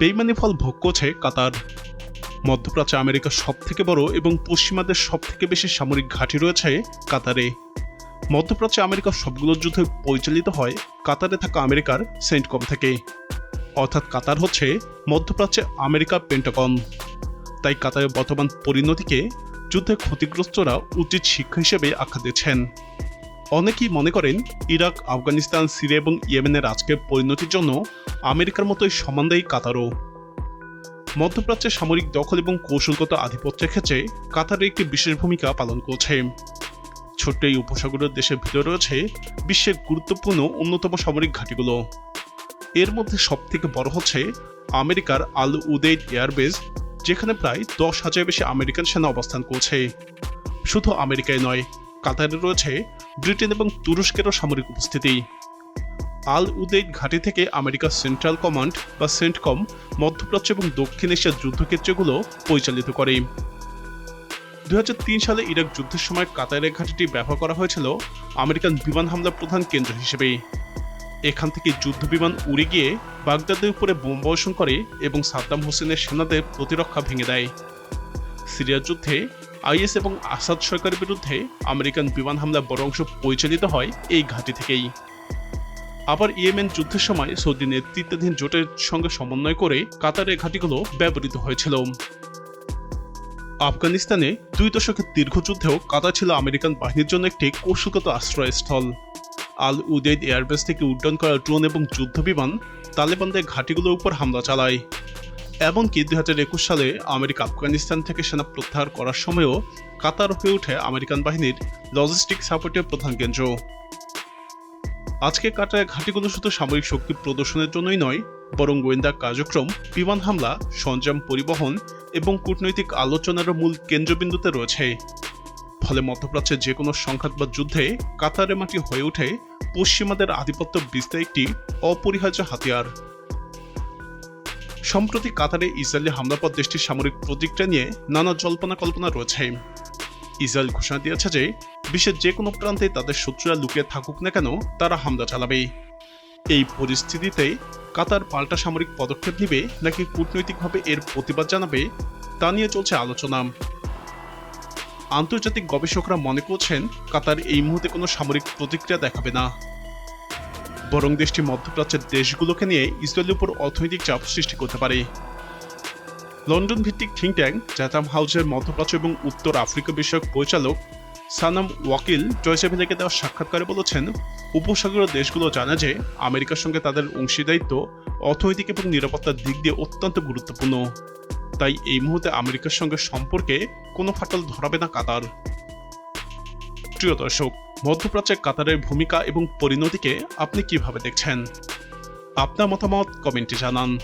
বেইমানি ফল ভোগ করছে কাতার। মধ্যপ্রাচ্যে আমেরিকার সব থেকে বড় এবং পশ্চিমাদের সব থেকে বেশি সামরিক ঘাঁটি রয়েছে কাতারে। মধ্যপ্রাচ্যে আমেরিকার সবগুলো যুদ্ধ পরিচালিত হয় কাতারে থাকা আমেরিকার সেন্টকম থেকে। অর্থাৎ কাতার হচ্ছে মধ্যপ্রাচ্যে আমেরিকার পেন্টাগন। তাই কাতারের বর্তমান পরিণতিকে যুদ্ধে ক্ষতিগ্রস্তরা উচিত শিক্ষা হিসেবে আখ্যা দিচ্ছেন। অনেকেই মনে করেন ইরাক, আফগানিস্তান, সিরিয়া এবং ইয়েমেনের আজকের পরিণতির জন্য আমেরিকার মতোই সমানদায়ী কাতারও। মধ্যপ্রাচ্যে সামরিক দখল এবং কৌশলগত আধিপত্যের ক্ষেত্রে কাতারের একটি বিশেষ ভূমিকা পালন করছে। ছোট্ট এই উপসাগরের দেশের ভিতরে রয়েছে বিশ্বের গুরুত্বপূর্ণ অন্যতম সামরিক ঘাঁটিগুলো। এর মধ্যে সব থেকে বড় হচ্ছে আমেরিকার আল উদেইদ এয়ারবেস যেখানে প্রায় দশ হাজার বেশি আমেরিকান সেনা অবস্থান করছে। শুধু আমেরিকায় নয় কাতারে রয়েছে ব্রিটেন এবং তুরস্কেরও সামরিক উপস্থিতি। আল উদেইদ ঘাঁটি থেকে আমেরিকার সেন্ট্রাল কমান্ড বা সেন্টকম, মধ্যপ্রাচ্য এবং দক্ষিণ এশিয়ার যুদ্ধক্ষেত্রগুলো পরিচালিত করে। দু হাজার তিন সালে ইরাক যুদ্ধের সময় কাতারের ঘাঁটিটি ব্যবহার করা হয়েছিল আমেরিকান বিমান হামলার প্রধান কেন্দ্র হিসেবে। এখান থেকে যুদ্ধ বিমান উড়ে গিয়ে বাগদাদের উপরে বোম বর্ষণ করে এবং সাদ্দাম হোসেনের সেনাদের প্রতিরক্ষা ভেঙে দেয়। সিরিয়ার যুদ্ধে আইএস এবং আসাদ সরকারের বিরুদ্ধে আমেরিকান বিমান হামলা বড় অংশ পরিচালিত হয় এই ঘাঁটি থেকেই। আবার ইয়েমেন যুদ্ধের সময় সৌদি নেতৃত্বাধীন জোটের সঙ্গে সমন্বয় করে কাতারের ঘাঁটিগুলো ব্যবহৃত হয়েছিল। আফগানিস্তানে দুই দশকের দীর্ঘ যুদ্ধেও কাতার ছিল আমেরিকান বাহিনীর জন্য একটি কৌশলগত আশ্রয়স্থল। আল উদেদ এয়ারবেস থেকে উড্ডয়ন করা ড্রোন এবং যুদ্ধ বিমান তালেবানদের ঘাঁটিগুলোর উপর হামলা চালায়। এমনকি দুই হাজার একুশ সালে আমেরিকা আফগানিস্তান থেকে সেনা প্রত্যাহার করার সময়ও কাতার হয়ে ওঠে আমেরিকান বাহিনীর লজিস্টিক সাপোর্টের প্রধান কেন্দ্র। আজকে কাটায় ঘাঁটিগুলো শুধু সামরিক শক্তি প্রদর্শনের জন্যই নয়, বরং গোয়েন্দা কার্যক্রম, বিমান হামলা সরঞ্জাম পরিবহন এবং কূটনৈতিক আলোচনার মূল কেন্দ্রবিন্দুতে রয়েছে। ফলে মধ্যপ্রাচ্যের যে কোনো সংঘাত বা যুদ্ধে কাতারের মাটি হয়ে ওঠে পশ্চিমাদের আধিপত্য বিস্তার একটি অপরিহার্য হাতিয়ার। সম্প্রতি কাতারে ইসরায়েলি হামলার পর দেশটির সামরিক প্রতিক্রিয়া নিয়ে নানা জল্পনা কল্পনা রয়েছে। ইসরায়েল ঘোষণা দিয়েছে যে, বিশ্বের যে কোনো প্রান্তে তাদের শত্রুরা লুকিয়ে থাকুক না কেন, তারা হামলা চালাবে। এই পরিস্থিতিতে কাতার পাল্টা সামরিক পদক্ষেপ নিবে নাকি কূটনৈতিকভাবে এর প্রতিবাদ জানাবে, তা নিয়ে চলছে আলোচনা। আন্তর্জাতিক গবেষকরা মনে করছেন, কাতার এই মুহূর্তে কোনো সামরিক প্রতিক্রিয়া দেখাবে না। বরং দেশটি মধ্যপ্রাচ্যের দেশগুলোকে নিয়ে ইসরায়েলের উপর অর্থনৈতিক চাপ সৃষ্টি করতে পারে। লন্ডন ভিত্তিক থিঙ্ক ট্যাঙ্ক জ্যাথাম হাউসের মধ্যপ্রাচ্য এবং উত্তর আফ্রিকা বিষয়ক পরিচালক সানাম ওয়াকিল জয়সে ভেলেকে দেওয়া সাক্ষাৎকারে বলেছেন, উপসাগরীয় দেশগুলো জানে যে আমেরিকার সঙ্গে তাদের অংশীদারিত্ব, অর্থনৈতিক এবং নিরাপত্তার দিক দিয়ে অত্যন্ত গুরুত্বপূর্ণ। তাই এই মুহূর্তে আমেরিকার সঙ্গে সম্পর্কে কোনো ফাটল ধরাবে না কাতার। প্রিয় দর্শক মধ্যপ্রাচ্যে কাতারের ভূমিকা এবং পরিণতিকে আপনি কীভাবে দেখছেন? আপনার মতামত কমেন্টে জানান।